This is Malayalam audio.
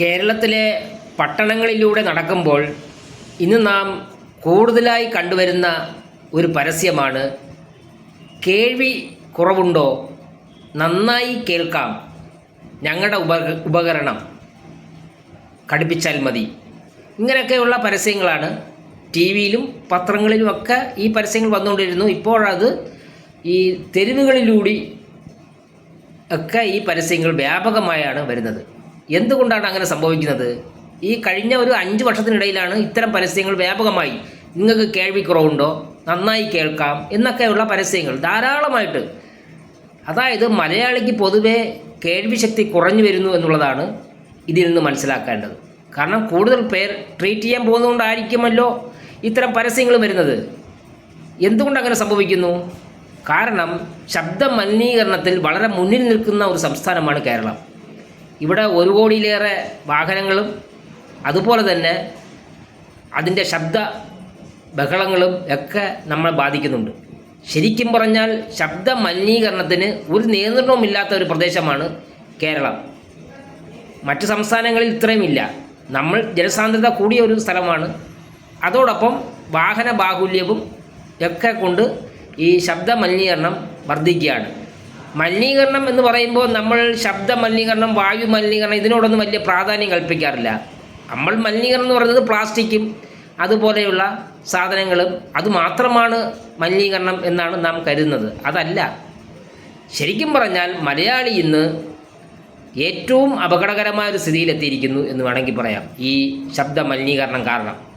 കേരളത്തിലെ പട്ടണങ്ങളിലൂടെ നടക്കുമ്പോൾ ഇന്ന് നാം കൂടുതലായി കണ്ടുവരുന്ന ഒരു പരസ്യമാണ്. കേൾവി കുറവുണ്ടോ? നന്നായി കേൾക്കാം. ഞങ്ങളുടെ ഉപ ഉപകരണം ഘടിപ്പിച്ചാൽ മതി. ഇങ്ങനെയൊക്കെയുള്ള പരസ്യങ്ങളാണ് ടി വിയിലും പത്രങ്ങളിലുമൊക്കെ ഈ പരസ്യങ്ങൾ വന്നുകൊണ്ടിരുന്നു. ഇപ്പോഴത് ഈ തെരുവുകളിലൂടി ഒക്കെ ഈ പരസ്യങ്ങൾ വ്യാപകമായാണ് വരുന്നത്. എന്തുകൊണ്ടാണ് അങ്ങനെ സംഭവിക്കുന്നത്? ഈ കഴിഞ്ഞ ഒരു അഞ്ച് വർഷത്തിനിടയിലാണ് ഇത്തരം പരസ്യങ്ങൾ വ്യാപകമായി. നിങ്ങൾക്ക് കേൾവി കുറവുണ്ടോ നന്നായി കേൾക്കാം എന്നൊക്കെയുള്ള പരസ്യങ്ങൾ ധാരാളമായിട്ട്. അതായത് മലയാളിക്ക് പൊതുവെ കേൾവിശക്തി കുറഞ്ഞു വരുന്നു എന്നുള്ളതാണ് ഇതിൽ നിന്ന് മനസ്സിലാക്കേണ്ടത്. കാരണം കൂടുതൽ പേർ ട്രീറ്റ് ചെയ്യാൻ പോകുന്നതുകൊണ്ടായിരിക്കുമല്ലോ ഇത്തരം പരസ്യങ്ങൾ വരുന്നത്. എന്തുകൊണ്ട് അങ്ങനെ സംഭവിക്കുന്നു? കാരണം ശബ്ദ മലിനീകരണത്തിൽ വളരെ മുന്നിൽ നിൽക്കുന്ന ഒരു സംസ്ഥാനമാണ് കേരളം. ഇവിടെ ഒരു കോടിയിലേറെ വാഹനങ്ങളും അതുപോലെ തന്നെ അതിന്റെ ശബ്ദ ബഹളങ്ങളും ഒക്കെ നമ്മളെ ബാധിക്കുന്നുണ്ട്. ശരിക്കും പറഞ്ഞാൽ ശബ്ദ മലിനീകരണത്തിന് ഒരു നിയന്ത്രണവുമില്ലാത്ത ഒരു പ്രദേശമാണ് കേരളം. മറ്റ് സംസ്ഥാനങ്ങളിൽ ഇത്രയുമില്ല നമ്മൾ ജനസാന്ദ്രത കൂടിയ ഒരു സ്ഥലമാണ്. അതോടൊപ്പം വാഹന ബാഹുല്യവും ഒക്കെ കൊണ്ട് ഈ ശബ്ദ മലിനീകരണം വർദ്ധിക്കുകയാണ്. മലിനീകരണം എന്ന് പറയുമ്പോൾ നമ്മൾ ശബ്ദ മലിനീകരണം വായു മലിനീകരണം ഇതിനോടൊന്നും വലിയ പ്രാധാന്യം കൽപ്പിക്കാറില്ല. നമ്മൾ മലിനീകരണം എന്ന് പറയുന്നത് പ്ലാസ്റ്റിക്കും അതുപോലെയുള്ള സാധനങ്ങളും അതുമാത്രമാണ് മലിനീകരണം എന്നാണ് നാം കരുതുന്നത്. അതല്ല. ശരിക്കും പറഞ്ഞാൽ മലയാളി ഇന്ന് ഏറ്റവും അപകടകരമായ ഒരു സ്ഥിതിയിലെത്തിയിരിക്കുന്നു എന്ന് വേണമെങ്കിൽ പറയാം. ഈ ശബ്ദ മലിനീകരണം കാരണം.